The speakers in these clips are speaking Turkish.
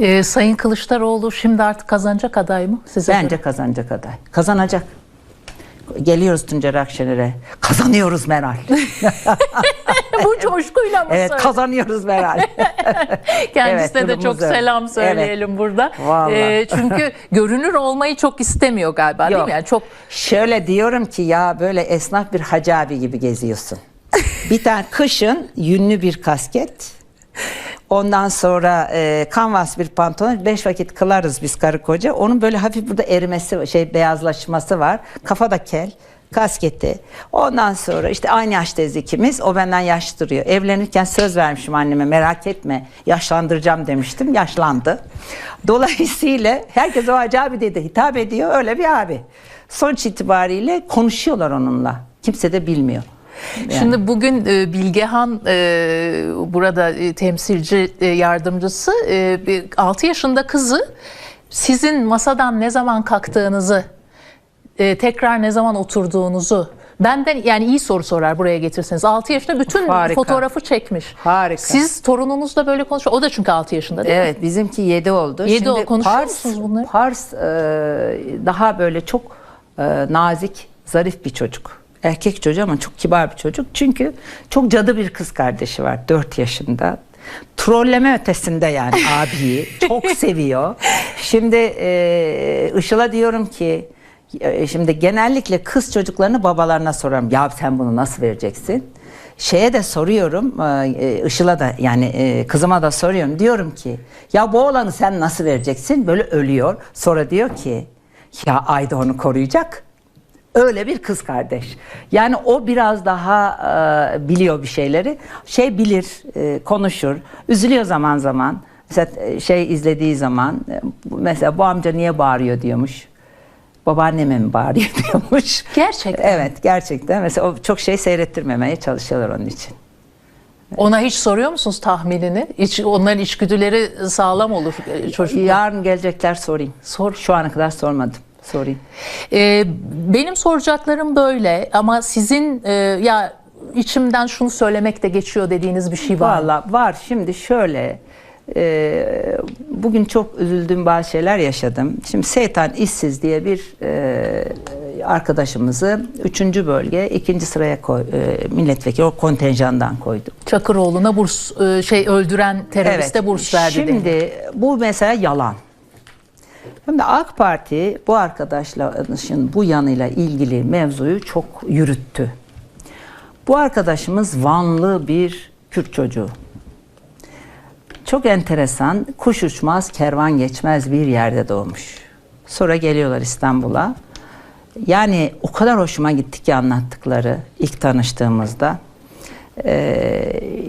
Ee, Sayın Kılıçdaroğlu şimdi artık kazanacak aday mı? Size Bence göre? kazanacak aday. Kazanacak. Geliyoruz Tuncer Akşener'e. Kazanıyoruz Meral. Bu coşkuyla mı evet kazanıyoruz Meral. Kendisine Evet, de çok öyle. selam söyleyelim burada. Vallahi. Ee, çünkü görünür olmayı çok istemiyor galiba değil Yok. mi? Yani çok Şöyle diyorum ki ya böyle esnaf bir hacı abi gibi geziyorsun. bir tane kışın yünlü bir kasket. Ondan sonra e, kanvas bir pantolon. Beş vakit kılarız biz karı koca. Onun böyle hafif burada erimesi, şey beyazlaşması var. Kafada kel, kasketi. Ondan sonra işte aynı yaştayız ikimiz. O benden yaş duruyor. Evlenirken söz vermişim anneme merak etme yaşlandıracağım demiştim. Yaşlandı. Dolayısıyla herkes o hacı abi dedi hitap ediyor. Öyle bir abi. Sonuç itibariyle konuşuyorlar onunla. Kimse de bilmiyor. Şimdi bugün e, Bilgehan e, burada e, temsilci e, yardımcısı e, bir 6 yaşında kızı sizin masadan ne zaman kalktığınızı e, tekrar ne zaman oturduğunuzu benden yani iyi soru sorar buraya getirseniz 6 yaşında bütün Harika. fotoğrafı çekmiş. Harika. Siz torununuzla böyle konuşuyor. O da çünkü 6 yaşında değil mi? Evet bizimki 7 oldu. Yedi oldu. Konuşuyor musunuz bunları? Pars e, daha böyle çok e, nazik, zarif bir çocuk. Erkek çocuğu ama çok kibar bir çocuk. Çünkü çok cadı bir kız kardeşi var 4 yaşında. Trolleme ötesinde yani abiyi. Çok seviyor. Şimdi e, Işıl'a diyorum ki e, şimdi genellikle kız çocuklarını babalarına sorarım. Ya sen bunu nasıl vereceksin? Şeye de soruyorum, e, Işıl'a da yani e, kızıma da soruyorum. Diyorum ki ya bu oğlanı sen nasıl vereceksin? Böyle ölüyor. Sonra diyor ki ya Ayda onu koruyacak. Öyle bir kız kardeş. Yani o biraz daha e, biliyor bir şeyleri. Şey bilir, e, konuşur. Üzülüyor zaman zaman. Mesela e, şey izlediği zaman e, mesela bu amca niye bağırıyor diyormuş. Babaanneme mi bağırıyor diyormuş. Gerçekten. Evet gerçekten. Mesela o çok şey seyrettirmemeye çalışıyorlar onun için. Ona hiç soruyor musunuz tahminini? İç, onların içgüdüleri sağlam olur e, çocuklar. Yarın gelecekler sorayım. Sor. Şu ana kadar sormadım. Sorayım. Ee, benim soracaklarım böyle ama sizin e, ya içimden şunu söylemek de geçiyor dediğiniz bir şey var? Valla var. Şimdi şöyle e, bugün çok üzüldüğüm bazı şeyler yaşadım. Şimdi Seytan İşsiz diye bir e, arkadaşımızı 3. bölge 2. sıraya koy, e, milletvekili o kontenjandan koydu. Çakıroğlu'na burs e, şey öldüren teröriste burs verdi. Şimdi deniyor. bu mesela yalan. Şimdi AK Parti bu arkadaşların bu yanıyla ilgili mevzuyu çok yürüttü. Bu arkadaşımız Vanlı bir Kürt çocuğu. Çok enteresan, kuş uçmaz, kervan geçmez bir yerde doğmuş. Sonra geliyorlar İstanbul'a. Yani o kadar hoşuma gitti ki anlattıkları ilk tanıştığımızda. Ee,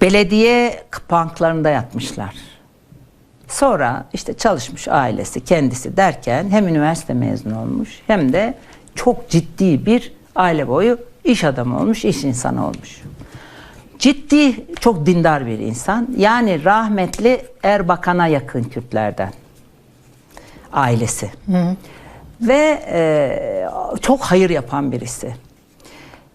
belediye banklarında yatmışlar. Sonra işte çalışmış ailesi kendisi derken hem üniversite mezunu olmuş hem de çok ciddi bir aile boyu iş adamı olmuş, iş insanı olmuş. Ciddi, çok dindar bir insan. Yani rahmetli Erbakan'a yakın Kürtlerden ailesi. Ve e, çok hayır yapan birisi.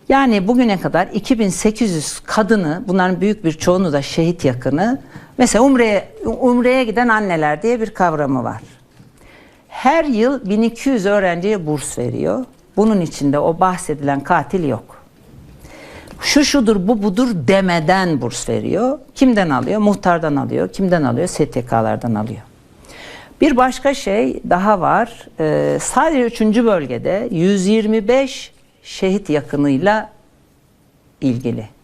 Yani bugüne kadar 2800 kadını, bunların büyük bir çoğunu da şehit yakını, mesela Umre'ye Umre'ye giden anneler diye bir kavramı var. Her yıl 1200 öğrenciye burs veriyor. Bunun içinde o bahsedilen katil yok. Şu şudur bu budur demeden burs veriyor. Kimden alıyor? Muhtardan alıyor. Kimden alıyor? STK'lardan alıyor. Bir başka şey daha var. Ee, sadece 3. bölgede 125 şehit yakınıyla ilgili.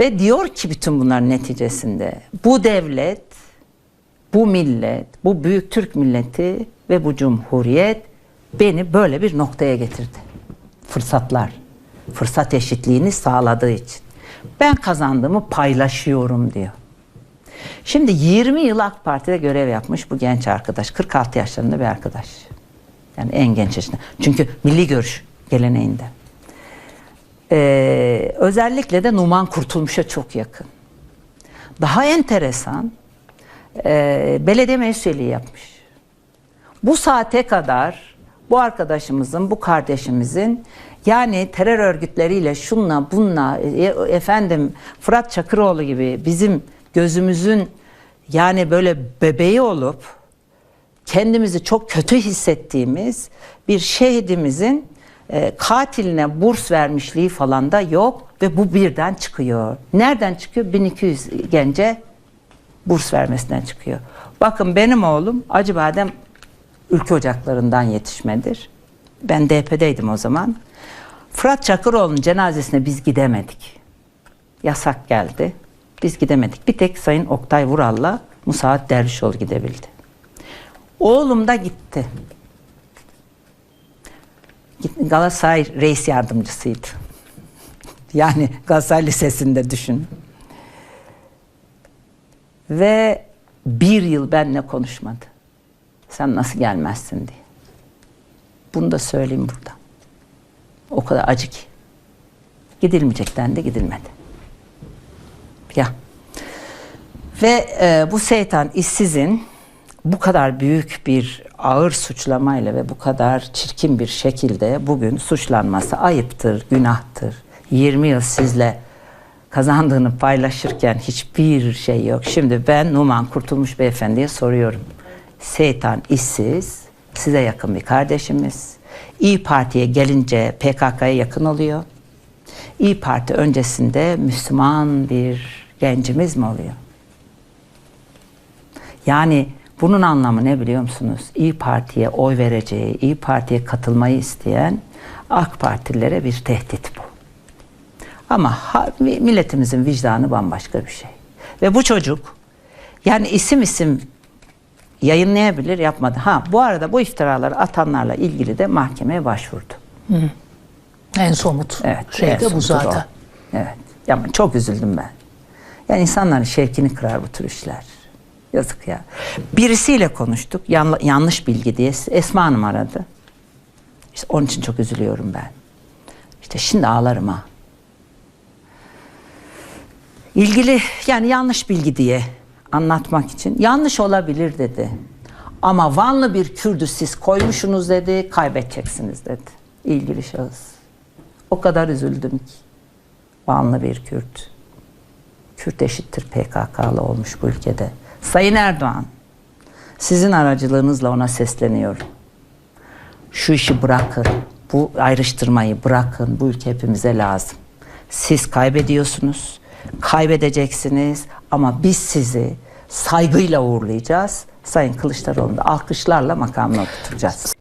Ve diyor ki bütün bunların neticesinde bu devlet, bu millet, bu büyük Türk milleti ve bu cumhuriyet beni böyle bir noktaya getirdi. Fırsatlar, fırsat eşitliğini sağladığı için. Ben kazandığımı paylaşıyorum diyor. Şimdi 20 yıl AK Parti'de görev yapmış bu genç arkadaş. 46 yaşlarında bir arkadaş. Yani en genç yaşında. Çünkü milli görüş geleneğinde. Ee, özellikle de Numan Kurtulmuş'a çok yakın. Daha enteresan e, belediye meclis üyeliği yapmış. Bu saate kadar bu arkadaşımızın, bu kardeşimizin yani terör örgütleriyle şunla bunla e, efendim Fırat Çakıroğlu gibi bizim gözümüzün yani böyle bebeği olup kendimizi çok kötü hissettiğimiz bir şehidimizin e, katiline burs vermişliği falan da yok ve bu birden çıkıyor. Nereden çıkıyor? 1200 gence burs vermesinden çıkıyor. Bakın benim oğlum Acıbadem ülke ocaklarından yetişmedir. Ben DP'deydim o zaman. Fırat Çakıroğlu'nun cenazesine biz gidemedik. Yasak geldi. Biz gidemedik. Bir tek Sayın Oktay Vural'la Musaat Dervişoğlu gidebildi. Oğlum da gitti. Galatasaray reis yardımcısıydı. Yani Galatasaray Lisesi'nde düşün. Ve bir yıl benimle konuşmadı. Sen nasıl gelmezsin diye. Bunu da söyleyeyim burada. O kadar acı ki. Gidilmeyecekten de gidilmedi. Ya. Ve e, bu Seytan işsizin bu kadar büyük bir ağır suçlamayla ve bu kadar çirkin bir şekilde bugün suçlanması ayıptır, günahtır. 20 yıl sizle kazandığını paylaşırken hiçbir şey yok. Şimdi ben Numan Kurtulmuş Beyefendi'ye soruyorum. Seytan işsiz, size yakın bir kardeşimiz. İyi Parti'ye gelince PKK'ya yakın oluyor. İyi Parti öncesinde Müslüman bir gencimiz mi oluyor? Yani bunun anlamı ne biliyor musunuz? İyi Parti'ye oy vereceği, İyi Parti'ye katılmayı isteyen AK Partililere bir tehdit bu. Ama ha- mi- milletimizin vicdanı bambaşka bir şey. Ve bu çocuk yani isim isim yayınlayabilir yapmadı. Ha bu arada bu iftiraları atanlarla ilgili de mahkemeye başvurdu. En somut Evet. şey de bu zaten. o. Evet. Ya çok üzüldüm ben. Yani insanların şevkini kırar bu tür işler. Yazık ya. Birisiyle konuştuk. Yanla- yanlış bilgi diye. Esma Hanım aradı. İşte onun için çok üzülüyorum ben. İşte şimdi ağlarım ha. İlgili yani yanlış bilgi diye anlatmak için yanlış olabilir dedi. Ama Vanlı bir Kürdü siz koymuşsunuz dedi, kaybedeceksiniz dedi. İlgili şahıs. O kadar üzüldüm ki. Vanlı bir Kürt. Kürt eşittir PKK'lı olmuş bu ülkede. Sayın Erdoğan, sizin aracılığınızla ona sesleniyorum. Şu işi bırakın. Bu ayrıştırmayı bırakın. Bu ülke hepimize lazım. Siz kaybediyorsunuz. Kaybedeceksiniz ama biz sizi saygıyla uğurlayacağız. Sayın Kılıçdaroğlu'nu da alkışlarla makamına oturtacağız.